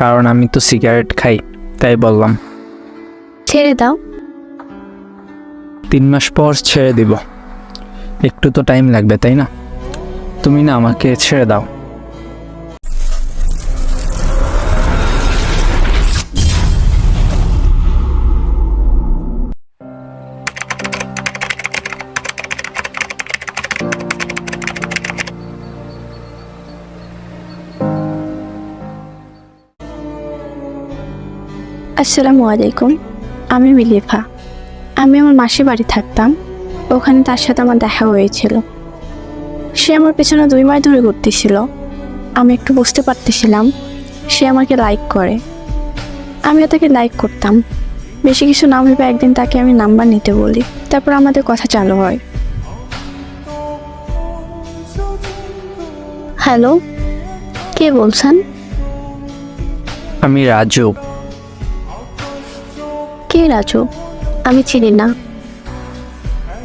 কারণ আমি তো সিগারেট খাই তাই বললাম। ছেড়ে দাও। তিন মাস পর ছেড়ে দিব। একটু তো টাইম লাগবে তাই না? তুমি না আমাকে ছেড়ে দাও। আসসালামু আলাইকুম। আমি মিলিফা। আমি আমার মাসির বাড়ি থাকতাম। ওখানে তার সাথে আমার দেখা হয়েছিল। সে আমার পেছনে দুই মাস ধরে ঘুরতেছিল। আমি একটু বুঝতে পারতেছিলাম সে আমাকে লাইক করে। আমিও তাকে লাইক করতাম। বেশি কিছু না ভেবে একদিন তাকে আমি নাম্বার নিতে বলি। তারপর আমাদের কথা চালু হয়। হ্যালো কে বলছেন? আমি রাজু। কে রাজু? আমি চিনি না।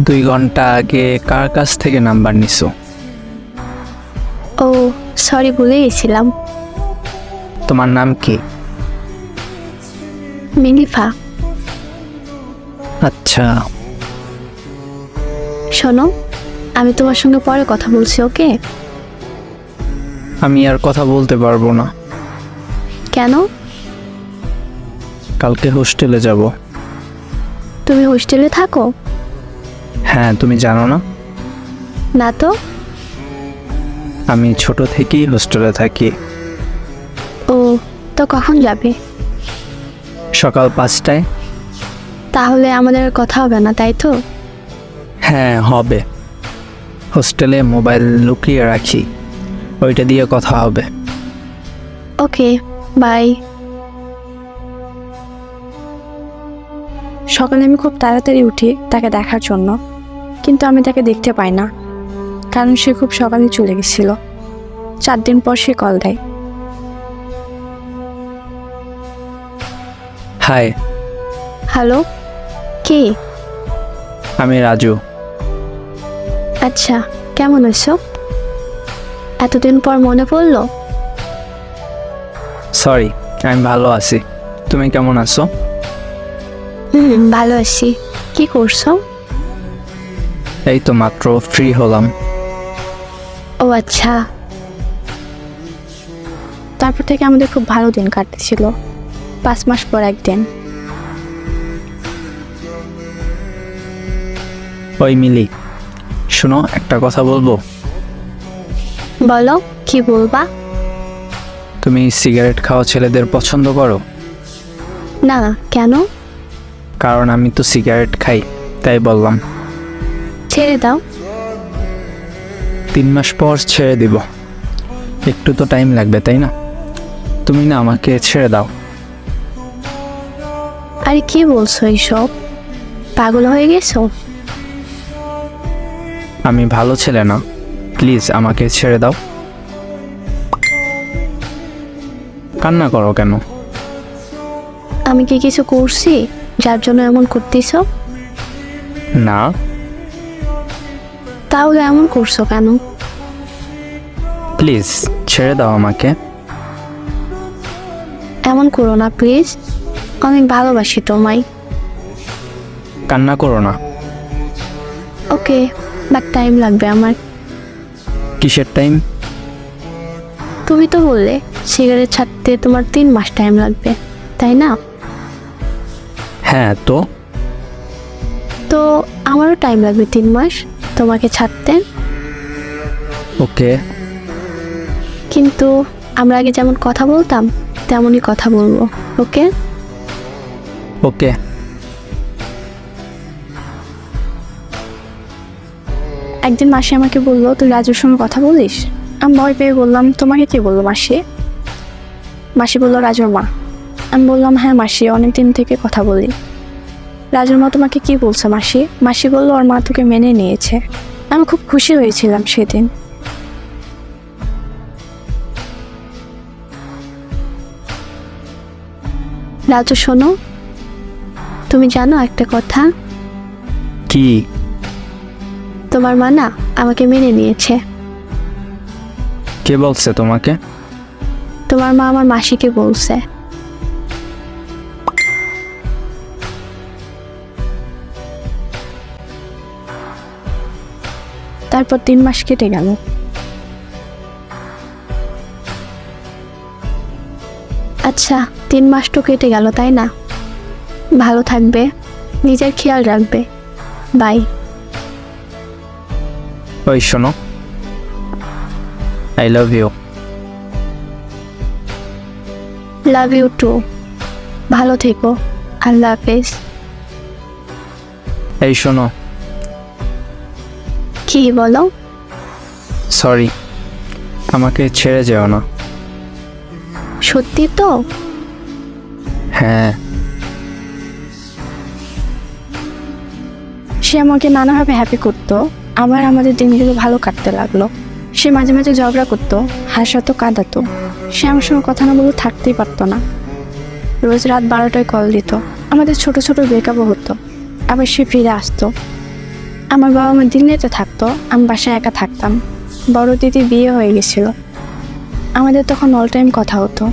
দুই ঘণ্টা আগে কার কাছ থেকে নাম্বার নিছো? ও সরি ভুলে গেছিলাম। তোমার নাম কি? মিলিফা। আচ্ছা। শোনো আমি তোমার সঙ্গে পরে কথা বলছি ওকে? আমি আর কথা বলতে পারব না। কেন? কালকে হোস্টেলে যাব। তুমি হোস্টেলে থাকো? হ্যাঁ তুমি জানো না? না তো। আমি ছোট থেকেই হোস্টেলে থাকি। ও তো কখন যাবে? সকাল পাঁচটায়। তাহলে আমাদের কথা হবে না তাই তো? হ্যাঁ হবে। হোস্টেলে মোবাইল লুকিয়ে রাখি। ওইটা দিয়ে কথা হবে। Okay bye. সকালে আমি খুব তাড়াতাড়ি উঠি তাকে দেখার জন্য কিন্তু আমি তাকে দেখতে পাই না কারণ সে খুব সকালে চলে গেছিল। চার দিন পর সে কল দেয়। হাই। হ্যালো কে? আমি রাজু। আচ্ছা কেমন আছো? এতদিন পর মনে পড়ল? সরি আমি ভালো আছি। তুমি কেমন আছো? হুম ভালো আছি। কি করছ? এই তো মাত্র ফ্রি হলাম। ও আচ্ছা। তারপর থেকে আমাদের খুব ভালো দিন কাটতেছিল। পাঁচ মাস পর একদিন। ওই মিলি শোনো একটা কথা বলব? বলো কি বলবা? তুমি সিগারেট খাওয়া ছেলেদের পছন্দ করো? না কেন? কারণ আমি তো সিগারেট খাই তাই বললাম। ছেড়ে দাও। তিন মাস পর ছেড়ে দিব। একটু তো টাইম লাগবে তাই না? তুমি না আমাকে ছেড়ে দাও। আরে কি বলছো এইসব? পাগল হয়ে গেছো? আমি ভালো ছেলে না। প্লিজ আমাকে ছেড়ে দাও। কান্না করো কেন? আমি কি কিছু করছি? যার জন্য এমন করতেছ? না। তাহলে এমন করছ কেন? প্লিজ ছেড়ে দাও আমাকে। এমন করো না প্লিজ। অনেক ভালোবাসি তোমায়। কান্না করো না। ওকে বাট টাইম লাগবে আমার। কিসের টাইম? তুমি তো বললে সিগারেট ছাড়তে তোমার তিন মাস টাইম লাগবে তাই না? হ্যাঁ তো? তো আমারও টাইম লাগবে তিন মাস তোমাকে ছাড়তে। ওকে। কিন্তু আমরা আগে যেমন কথা বলতাম তেমনই কথা বলব ওকে? ওকে। একদিন মাসি আমাকে বলল তুই রাজুর সঙ্গে কথা বলিস? আমি ভয় পেয়ে বললাম তোমাকে কে বলল মাসি? মাসি বলল রাজুর মা। আমি বললাম হ্যাঁ মাসি অনেক দিন থেকে কথা বলি। রাজুর মা তোমাকে কি বলছে মাসি? মাসি বলল ওর মা তোকে মেনে নিয়েছে। আমি খুব খুশি হয়েছিলাম সেদিন। রাজু শোনো। তুমি জানো একটা কথা? কি? তোমার মা না আমাকে মেনে নিয়েছে। কে বলছে তোমাকে? তোমার মা আমার মাসিকে বলছে। তারপর তিন মাস কেটে গেল। আচ্ছা তিন মাস তো কেটে গেল তাই না? ভালো থাকবে নিজের খেয়াল রাখবে। বাই। ওই শোনো। I love you love you too ভালো থেকো। আল্লাহ হাফেজ। এই শোনো। কি বলো? সরি আমাকে ছেড়ে যেও না। সত্যি তো? হ্যাঁ। সে আমাকে নানাভাবে হ্যাপি করতো আবার আমাদের দিনগুলো ভালো কাটতে লাগল। সে মাঝে মাঝে ঝগড়া করতো হাসাতো কাঁদাতো। সে আমার সঙ্গে কথা না বলে থাকতেই পারতো না। রোজ রাত বারোটায় কল দিত। আমাদের ছোট ছোট ব্রেকআপও হতো। আবার সে ফিরে আসতো। আমার বাবা মা দিল্লিতে থাকতো, আমি বাসায় একা থাকতাম। বড় দিদি বিয়ে হয়ে গেছিল। আমাদের তখন অল টাইম কথা হতো।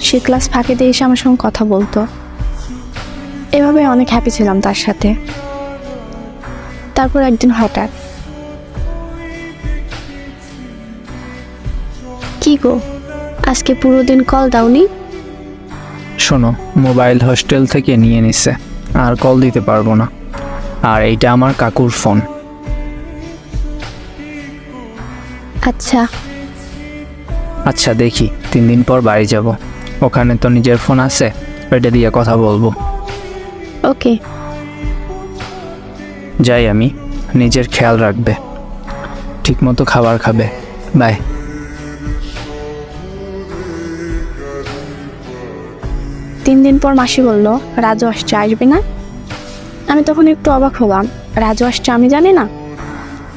সে ক্লাস ফাঁকে দিয়ে এসে আমার সঙ্গে কথা বলতো। এভাবে অনেক হ্যাপি ছিলাম তার সাথে। তারপর একদিন হঠাৎ। কি গো, আজকে পুরো দিন কল দাওনি? শোনো মোবাইল হস্টেল থেকে নিয়ে নিছে। আর কল দিতে পারব না। আর এইটা আমার কাকুর ফোন। আচ্ছা। আচ্ছা দেখি তিন দিন পর বাড়ি যাব। ওখানে তো নিজের ফোন আছে ওইটা দিয়ে কথা বলব। ওকে। যাই আমি নিজের খেয়াল রাখবে। ঠিকমতো খাবার খাবে। বাই। তিন দিন পর মাসি বলল রাজু আসছে আসবে না? আমি তখন একটু অবাক হলাম। রাজু আসছে, আমি জানি না।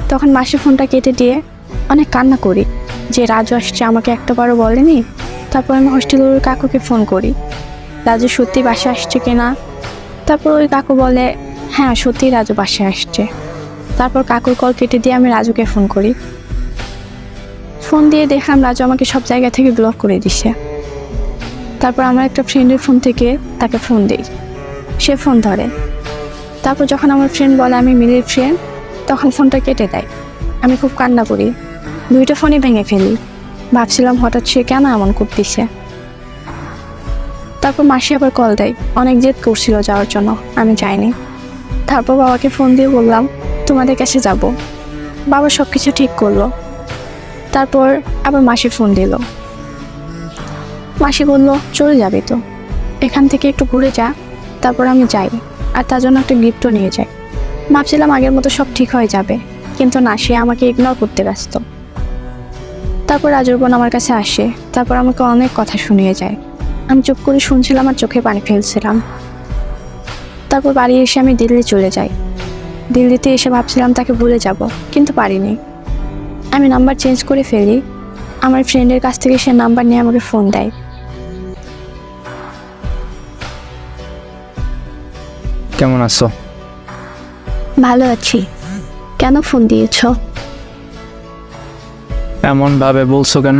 তখন মাসি ফোনটা কেটে দিয়ে অনেক কান্না করি যে রাজু আসছে, আমাকে একটাবারও বলেনি। তারপর আমি হোস্টেলের কাকুকে ফোন করি। রাজু, সত্যি বাসে আসছে কিনা? তারপর ওই কাকু বলে হ্যাঁ সত্যি রাজু বাসে আসছে। তারপর কাকুর কল কেটে দিয়ে আমি রাজুকে ফোন করি। ফোন দিয়ে দেখলাম রাজু আমাকে সব জায়গা থেকে ব্লক করে দিছে। তারপর আমার একটা ফ্রেন্ডের ফোন থেকে তাকে ফোন দিই। সে ফোন ধরে। তারপর যখন আমার ফ্রেন্ড বলে আমি মিলির ফ্রেন্ড তখন ফোনটা কেটে দেয়। আমি খুব কান্না করি। দুইটা ফোনই ভেঙে ফেলি। ভাবছিলাম হঠাৎ সে কেন এমন করতেছে? তারপর মাসি আবার কল দেয়। অনেক জেদ করছিল যাওয়ার জন্য। আমি যাইনি। তারপর বাবাকে ফোন দিয়ে বললাম, তোমাদের কাছে যাব। বাবা সব কিছু ঠিক করল। তারপর আবার মাসি ফোন দিল। মাসি বলল, চলে যাবে তো। এখান থেকে একটু ঘুরে যা। তারপর আমি যাই। আর তার জন্য একটা গিফটও নিয়ে যাই ভাবছিলাম আগের মতো সব ঠিক হয়ে যাবে, কিন্তু না, সে আমাকে ইগনোর করতে ব্যস্ত। তারপর রাজুর বোন আমার কাছে আসে, তারপর আমাকে অনেক কথা শুনিয়ে যায়। আমি চুপ করে শুনছিলাম আর চোখে পানি ফেলছিলাম। তারপর বাড়ি এসে আমি দিল্লি চলে যাই। দিল্লিতে এসে ভাবছিলাম তাকে ভুলে যাব, কিন্তু পারিনি। আমি নাম্বার চেঞ্জ করে ফেলি। আমার ফ্রেন্ডের কাছ থেকে সে নাম্বার নিয়ে আমাকে ফোন দেয়। কেমন আছো? ভালো আছি। কেন ফোন দিয়েছ? এমনভাবে বলছো কেন?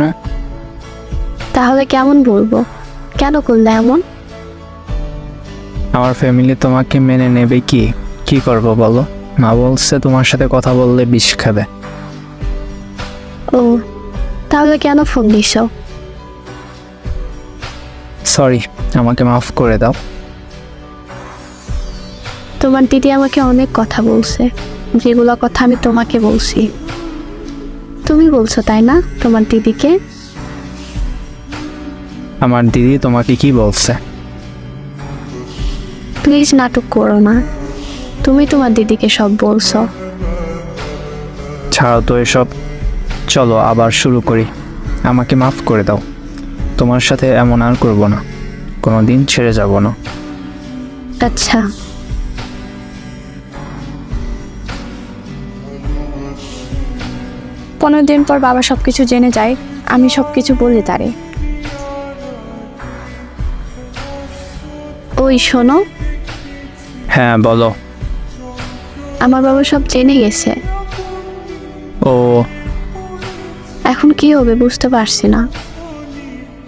তাহলে কেমন বলব? কেন করলে এমন? আমার ফ্যামিলি তোমাকে মেনে নেবে কি? কি করব বলো? মা বলছে তোমার সাথে কথা বললে বিষ খাবে। ও তাহলে কেন ফোন দিছ সরি আমাকে মাফ করে দাও। তোমার দিদি আমাকে অনেক কথা বলছে। যেগুলো কথা আমি তোমাকে বলছি। তুমি বলছো তাই না তোমার দিদিকে? আমার দিদি তোমাকে কি বলছে? প্লিজ নাটক করো না। তুমি তোমার দিদিকে সব বলছো। ছাড়ো তো এসব। চলো আবার শুরু করি। আমাকে মাফ করে দাও। তোমার সাথে এমন আর করব না। কোনো দিন ছেড়ে যাব না। আচ্ছা। পনেরো দিন পর বাবা সব কিছু জেনে যায় আমি সব কিছু বলি তারে। ওই শোনো। হ্যাঁ বলো। আমার বাবা সব জেনে গেছে। ও। এখন কি হবে বুঝতে পারছি না।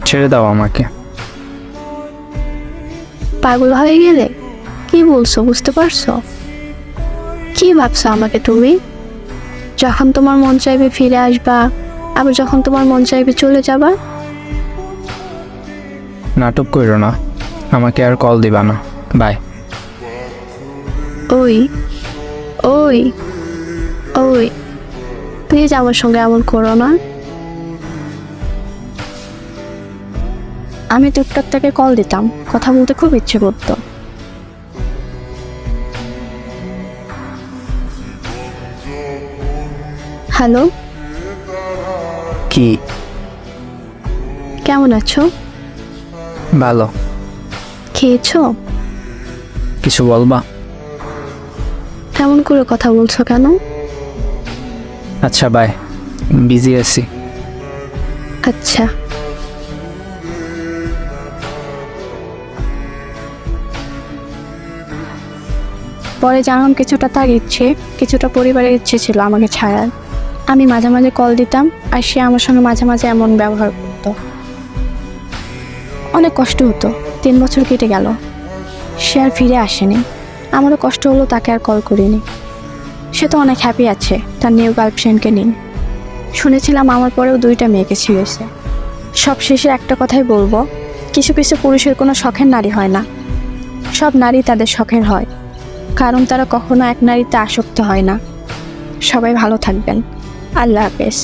ছেড়ে দাও আমাকে। পাগল হয়ে গেলে? কি বলছো বুঝতে পারছ? কি ভাবছ আমাকে তুমি? যখন তোমার মন চাইবে ফিরে আসবা আবার যখন তোমার মন চাইবে চলে যাবা। নাটক করো না আমাকে আর কল দিবা না। বাই। ওই ওই ওই প্লিজ আমার সঙ্গে এমন করো না। আমি টুকটাক তাকে কল দিতাম কথা বলতে খুব ইচ্ছে করতো। হ্যালো। কি? কেমন আছো? ভালো। খেয়েছো? কিছু বলবা? কেমন করে কথা বলছো কেন? আচ্ছা বাই বিজি আছি। আচ্ছা। পরে জানলাম কিছুটা তার ইচ্ছে কিছুটা পরিবারের ইচ্ছে ছিল আমাকে ছাড়ার। আমি মাঝে মাঝে কল দিতাম আর সে আমার সঙ্গে মাঝে মাঝে এমন ব্যবহার করতো। অনেক কষ্ট হতো, তিন বছর কেটে গেল। সে আর ফিরে আসেনি। আমারও কষ্ট হলো তাকে আর কল করিনি। সে তো অনেক হ্যাপি আছে, তার নিউ গার্লফ্রেন্ডকে নিয়ে। শুনেছিলাম আমার পরেও দুইটা মেয়েকে ছিঁড়েছে। সব শেষে একটা কথাই বলব, কিছু কিছু পুরুষের কোনো শখের নারী হয় না। সব নারী তাদের শখের হয়, কারণ তারা কখনো এক নারীতে আসক্ত হয় না। সবাই ভালো থাকবেন। আল্লাহ হাফেজ।